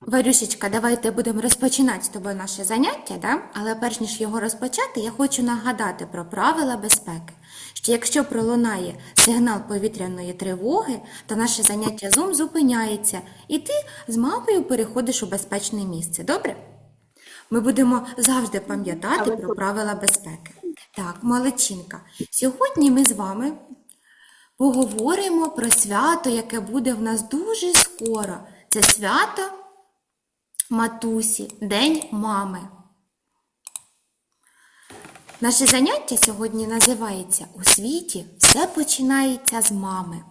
Варюшечка, давайте будемо розпочинати з тобою наше заняття, да? але перш ніж його розпочати, я хочу нагадати про правила безпеки, що якщо пролунає сигнал повітряної тривоги, то наше заняття Zoom зупиняється, і ти з мамою переходиш у безпечне місце. Добре? Ми будемо завжди пам'ятати про правила безпеки. Так, молодчинка. Сьогодні ми з вами поговоримо про свято, яке буде в нас дуже скоро. Це свято матусі, День мами. Наше заняття сьогодні називається У світі все починається з мами.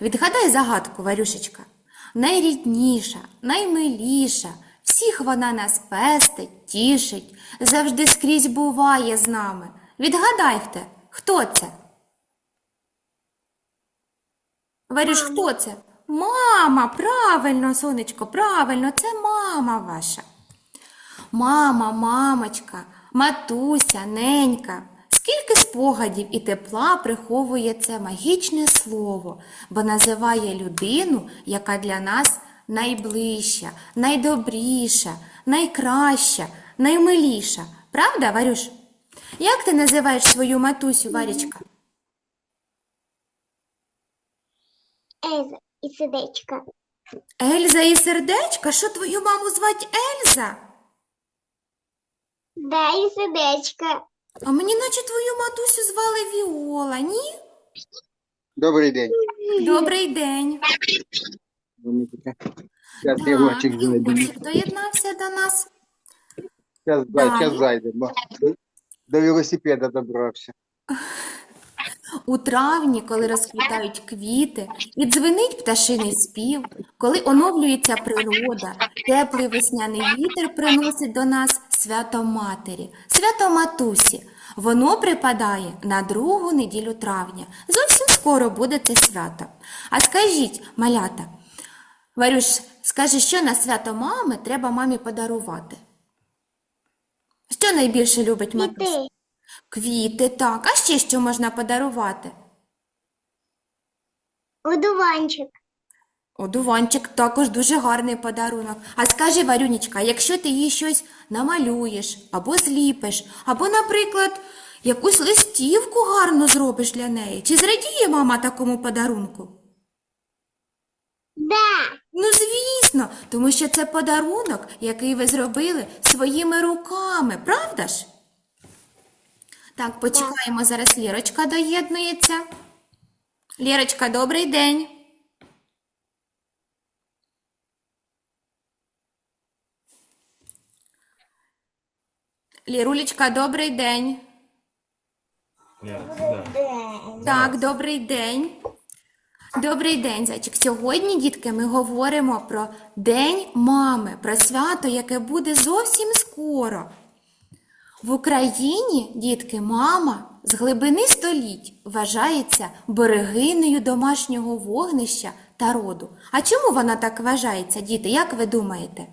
Відгадай загадку, Варюшечка. Найрідніша, наймиліша, всіх вона нас пестить, тішить, завжди скрізь буває з нами. Відгадайте, хто це? Варюш, хто це? Мама, правильно, сонечко, правильно, це мама ваша. Мама, мамочка, матуся, ненька. Скільки спогадів і тепла приховує це магічне слово, бо називає людину, яка для нас найближча, найдобріша, найкраща, наймиліша. Правда, Варюш? Як ти називаєш свою матусю, Варічка? Ельза і сердечко. Ельза і сердечка? Що твою маму звать Ельза? Да, і сердечко. А мені наче твою матусю звали Віола, ні? Добрий день. Добрий день. Зараз Так, зайде. Доєднався до нас. Зараз Далі. зайдемо. До велосипеда добрався. У травні, коли розквітають квіти, і дзвенить пташиний спів, коли оновлюється природа, теплий весняний вітер приносить до нас свято Матері, свято Матусі. Воно припадає на другу неділю травня. Зовсім скоро буде це свято. А скажіть, малята, Варюш, скажи, що на свято мами треба мамі подарувати? Що найбільше любить матуся? Квіти. Так. А ще що можна подарувати? Одуванчик. Одуванчик також дуже гарний подарунок. А скажи, Варюнічка, якщо ти їй щось намалюєш або зліпиш, або, наприклад, якусь листівку гарну зробиш для неї, чи зрадіє мама такому подарунку? Да. Ну, звісно, тому що це подарунок, який ви зробили своїми руками, правда ж? Так, почекаємо, зараз Лірочка доєднується. Лірочка, добрий день. Лірулечка, добрий день. Так, добрий день. Добрий день, зайчик. Сьогодні, дітки, ми говоримо про День мами, про свято, яке буде зовсім скоро. В Україні, дітки, мама з глибини століть вважається берегинею домашнього вогнища та роду. А чому вона так вважається, діти? Як ви думаєте?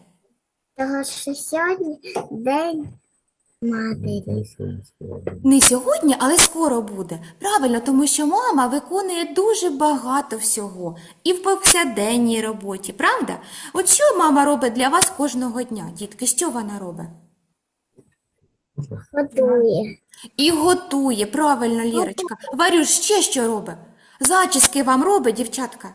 Того, що сьогодні день матері. Не сьогодні, але скоро буде. Правильно, тому що мама виконує дуже багато всього і в повсякденній роботі, правда? От що мама робить для вас кожного дня, дітки? Що вона робить? Готує. І готує, правильно, Лірочка. Варюш, ще що робить? Зачіски вам робить, дівчатка?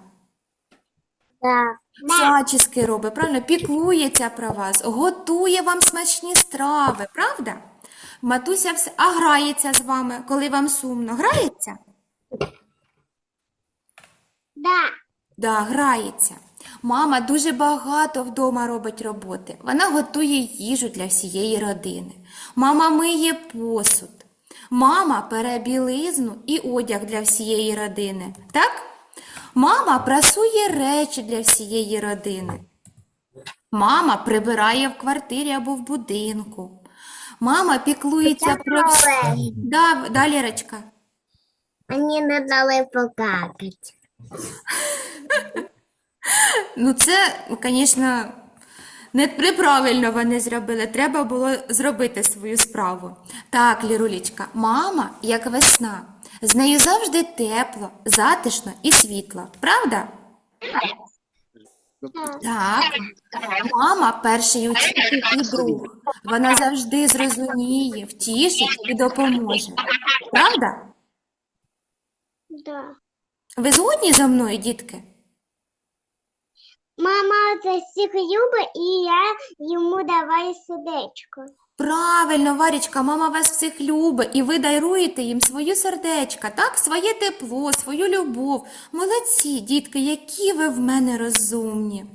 Да. Зачіски робить, правильно? Піклується про вас, готує вам смачні страви, правда? Матуся все, а грається з вами, коли вам сумно. Грається? Да. Да, грається. Мама дуже багато вдома робить роботи. Вона готує їжу для всієї родини. Мама миє посуд. Мама пере білизну і одяг для всієї родини. Так? Мама прасує речі для всієї родини. Мама прибирає в квартирі або в будинку. Мама піклується про всі. Да, да, Лірочка? Мені не дали покакати. Ну, це, звісно, не неправильно вони зробили. Треба було зробити свою справу. Так, Лірулічка, мама, як весна. З нею завжди тепло, затишно і світло. Правда? Так. Так, мама перший учитель і друг. Вона завжди зрозуміє, втішить і допоможе. Правда? Да. Ви згодні зі мною, дітки? Мама це всіх любить, і я йому давай сердечко. Правильно, Варічка, мама вас всіх любить, і ви даруєте їм свою сердечка, так? Своє тепло, свою любов. Молодці, дітки, які ви в мене розумні.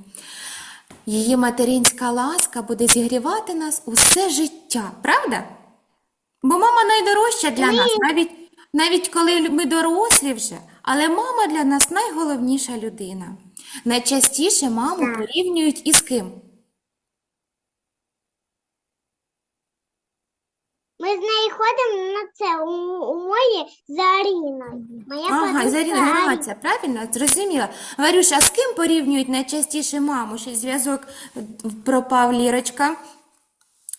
Її материнська ласка буде зігрівати нас усе життя, правда? Бо мама найдорожча для нас, навіть, навіть коли ми дорослі вже, але мама для нас найголовніша людина. Найчастіше маму порівнюють із ким? Ми з нею ходимо на це у, у морі за Аріною. Моя Ага, подруга Заріна Аріна. правильно? Зрозуміла. Варюша, а з ким порівнюють найчастіше маму? Ще зв'язок пропав Лірочка.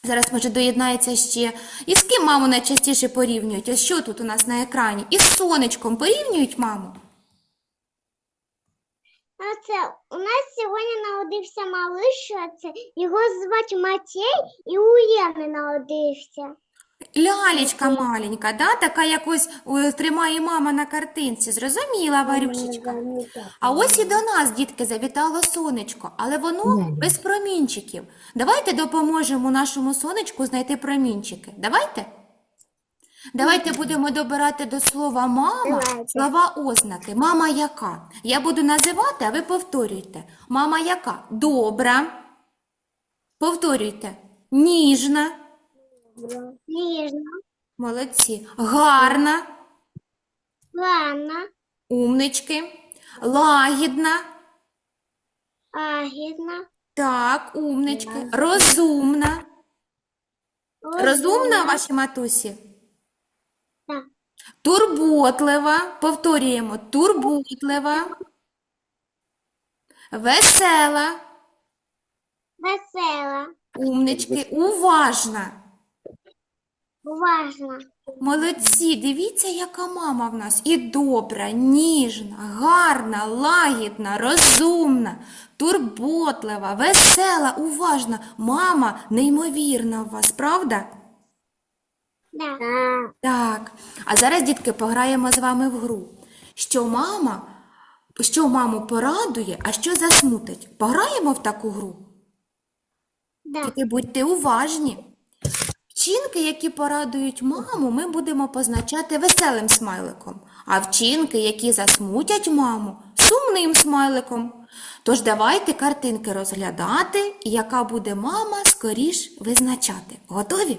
Зараз, може, доєднається ще. І з ким маму найчастіше порівнюють? Ось що тут у нас на екрані? Із сонечком порівнюють маму? А це у нас сьогодні народився малиш, а це його звати Матей, і у Єни народився. Лялечка маленька, да? така якось о, тримає мама на картинці. Зрозуміла, Варюшечка? А ось і до нас, дітки, завітало сонечко, але воно без промінчиків. Давайте допоможемо нашому сонечку знайти промінчики. Давайте? Давайте будемо добирати до слова мама Давайте. слова ознаки. Мама яка? Я буду називати, а ви повторюйте. Мама яка? Добра. Повторюйте. Ніжна. Ніжна, Молодці. Гарна. Лана, Умнички. Лагідна. Агідна, Так, умнички. Розумна. Розумна ваші матусі? Турботлива. Повторюємо. Турботлива. Весела. весела, Умнички. Уважна. уважна, Молодці, дивіться, яка мама в нас. І добра, ніжна, гарна, лагідна, розумна, турботлива, весела, уважна. Мама неймовірна у вас, правда? Да. Так. А зараз, дітки, пограємо з вами в гру. Що мама, що маму порадує, а що засмутить? Пограємо в таку гру? Да. Тільки будьте уважні. Вчинки, які порадують маму, ми будемо позначати веселим смайликом, а вчинки, які засмутять маму, сумним смайликом. Тож давайте картинки розглядати, і яка буде мама, скоріш визначати. Готові?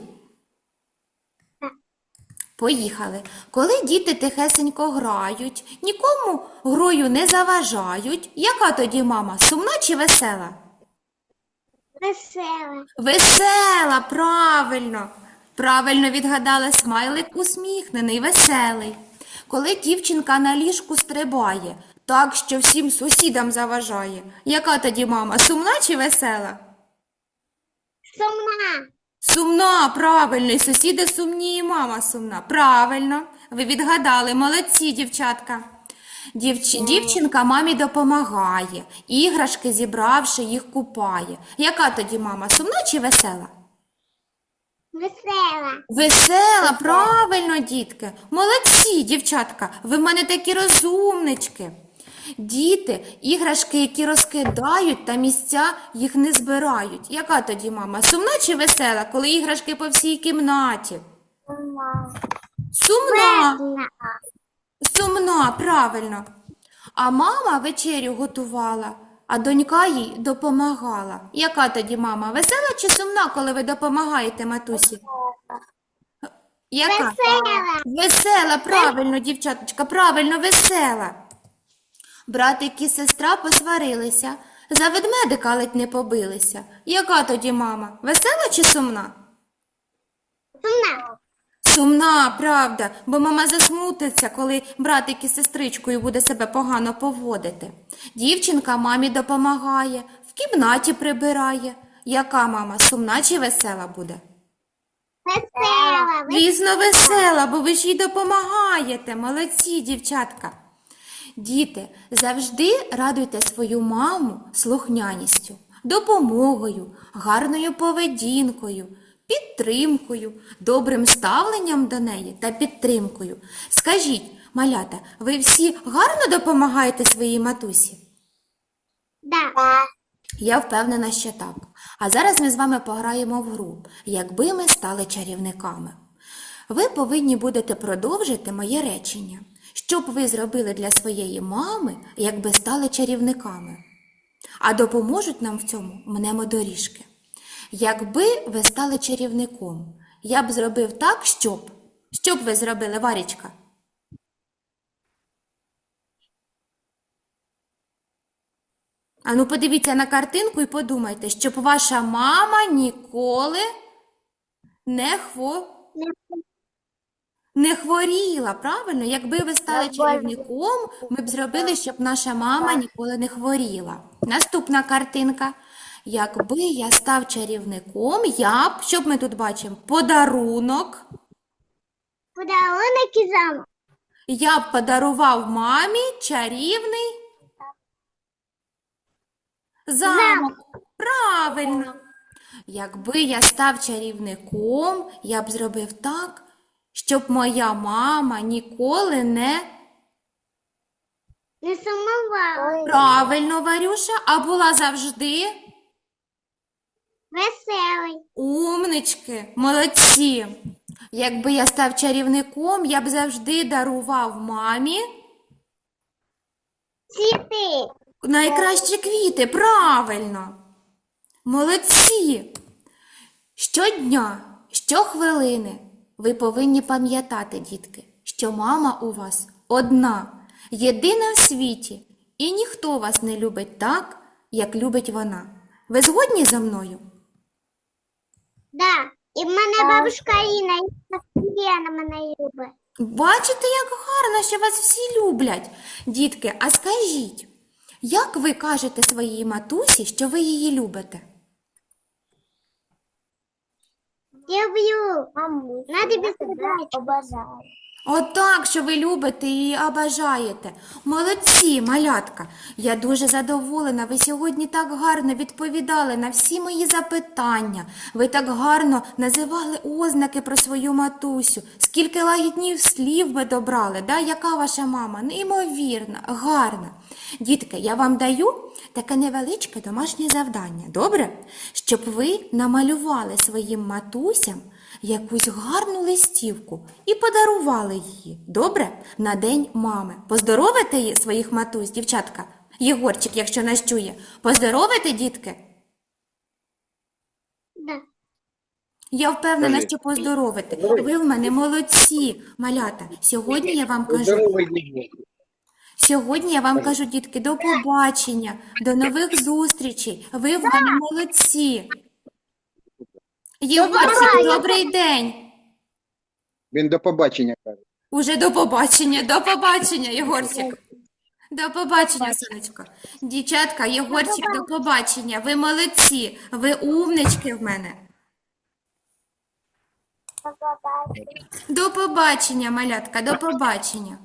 Поїхали. Коли діти тихесенько грають, нікому грою не заважають, яка тоді мама, сумна чи весела? Весела, Весела, правильно. Правильно відгадала смайлик усміхнений, веселий. Коли дівчинка на ліжку стрибає, так що всім сусідам заважає. Яка тоді мама, сумна чи весела? сумна, Сумна, правильно, і сусіди сумні, і мама сумна. Правильно, ви відгадали, молодці, дівчатка. Дівч... Дівчинка мамі допомагає, іграшки зібравши, їх купає. Яка тоді мама, сумна чи весела? весела, Весела, правильно, дітки. Молодці, дівчатка, ви в мене такі розумнички. Діти, іграшки, які розкидають та місця їх не збирають. Яка тоді мама? Сумна чи весела, коли іграшки по всій кімнаті? Сумна, весела, сумна, правильно. А мама вечерю готувала, а донька їй допомагала. Яка тоді мама? Весела чи сумна, коли ви допомагаєте матусі? Яка? весела, Весела, правильно, дівчаточка, правильно, весела. Братик і сестра посварилися, за ведмедика ледь не побилися. Яка тоді мама? Весела чи сумна? сумна, Сумна, правда, бо мама засмутиться, коли братик із сестричкою буде себе погано поводити. Дівчинка мамі допомагає, в кімнаті прибирає. Яка мама, сумна чи весела буде? весела, Звісно, весела, бо ви ж їй допомагаєте. Молодці, дівчатка. Діти, завжди радуйте свою маму слухняністю, допомогою, гарною поведінкою, підтримкою, добрим ставленням до неї та підтримкою. Скажіть, малята, ви всі гарно допомагаєте своїй матусі? Да. Я впевнена, що так. А зараз ми з вами пограємо в гру, якби ми стали чарівниками. Ви повинні будете продовжити моє речення. Що б ви зробили для своєї мами, якби стали чарівниками? А допоможуть нам в цьому мнемодоріжки. Якби ви стали чарівником, я б зробив так, щоб. Що б ви зробили, Варічка? Ану, подивіться на картинку і подумайте, щоб ваша мама ніколи не, хво... не хворіла, правильно? Якби ви стали чарівником, ми б зробили, щоб наша мама ніколи не хворіла. Наступна картинка. Якби я став чарівником, я б, що б ми тут бачимо? Подарунок. Подарунок і замок. Я б подарував мамі чарівний замок. Правильно. Якби я став чарівником, я б зробив так, щоб моя мама ніколи не Не сумувала. правильно, Варюша, а була завжди Веселий. умнички, молодці. Якби я став чарівником, я б завжди дарував мамі Цвіти. Найкращі квіти, правильно. Молодці. Щодня, щохвилини ви повинні пам'ятати, дітки, що мама у вас одна, єдина в світі, і ніхто вас не любить так, як любить вона. Ви згодні зі мною? Да. І в мене бабушка Іна, і Лена мене любить. Бачите, як гарно, що вас всі люблять. Дітки, а скажіть, як ви кажете своїй матусі, що ви її любите? Люблю. Маму. Надо без задачи. Обожаю. Отак, що ви любите і обажаєте. Молодці, малятка. Я дуже задоволена. Ви сьогодні так гарно відповідали на всі мої запитання. Ви так гарно називали ознаки про свою матусю. Скільки лагідніх слів ви добрали, да? яка ваша мама? Неймовірна, гарна. Дітки, я вам даю таке невеличке домашнє завдання, добре? Щоб ви намалювали своїм матусям якусь гарну листівку і подарували її, добре, на день мами. Поздоровите її своїх матусь, дівчатка, Єгорчик, якщо нас чує. Поздоровите, дітки? Да. Я впевнена, що поздоровите. Ви в мене молодці, малята. Сьогодні я вам кажу. Сьогодні я вам кажу, дітки, до побачення, до нових зустрічей. Ви в мене молодці. Єгорчик, добрий день. Він до побачення каже. Уже до побачення, до побачення, Єгорчик. До побачення, сонечко. Дівчатка, Єгорчик, до побачення. Ви молодці, ви умнички в мене. До побачення, малятка, до побачення.